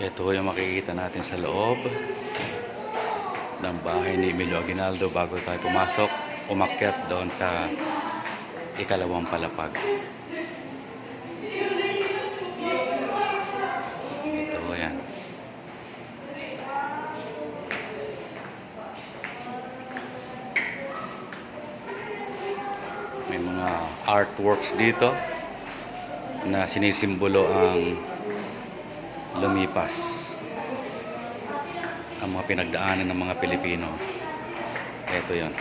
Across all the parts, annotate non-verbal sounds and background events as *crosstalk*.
Ito yung makikita natin sa loob ng bahay ni Emilio Aguinaldo bago tayo pumasok, umakyat doon sa ikalawang palapag. Ito yan. May mga artworks dito na sinisimbolo ang lumipas ang mga pinagdaanan ng mga Pilipino. Ito yon.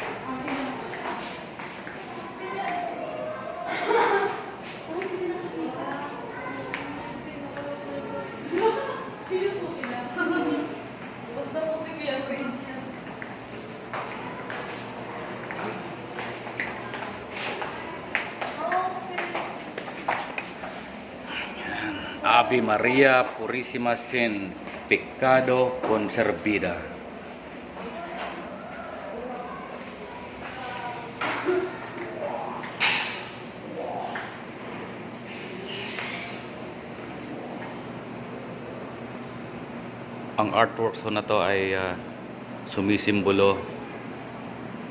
Ave Maria Purissima Sin Pecado Conservida. Ang artworks ko na to ay ah, sumisimbolo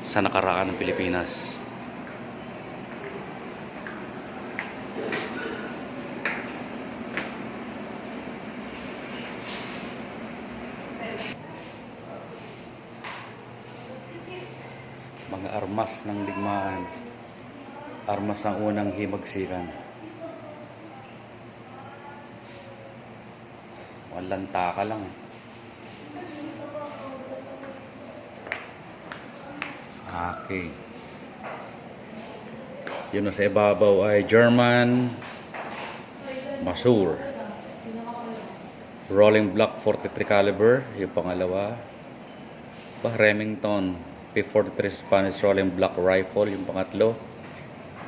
sa nakaraan ng Pilipinas. Mga armas ng digmaan, armas ng unang himagsikan. Walang taka lang. Okay. Yun na sa ibabaw ay German Masur. Rolling block 43 caliber, yung pangalawa. Ba, Remington P43 Spanish Rolling Block Rifle, yung pangatlo.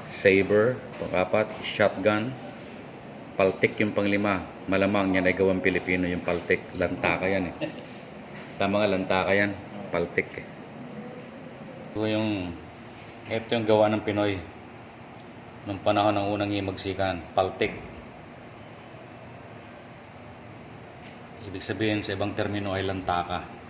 Saber, pangapat. Shotgun. Paltik yung panglima. Malamang yan ay gawang Pilipino yung paltik. Lantaka yan eh. *laughs* Tama nga, lantaka yan. Paltik eh. Ito yung, ito yung gawa ng Pinoy. Nung panahon ng unang himagsikan. Paltik. Ibig sabihin sa ibang termino ay lantaka.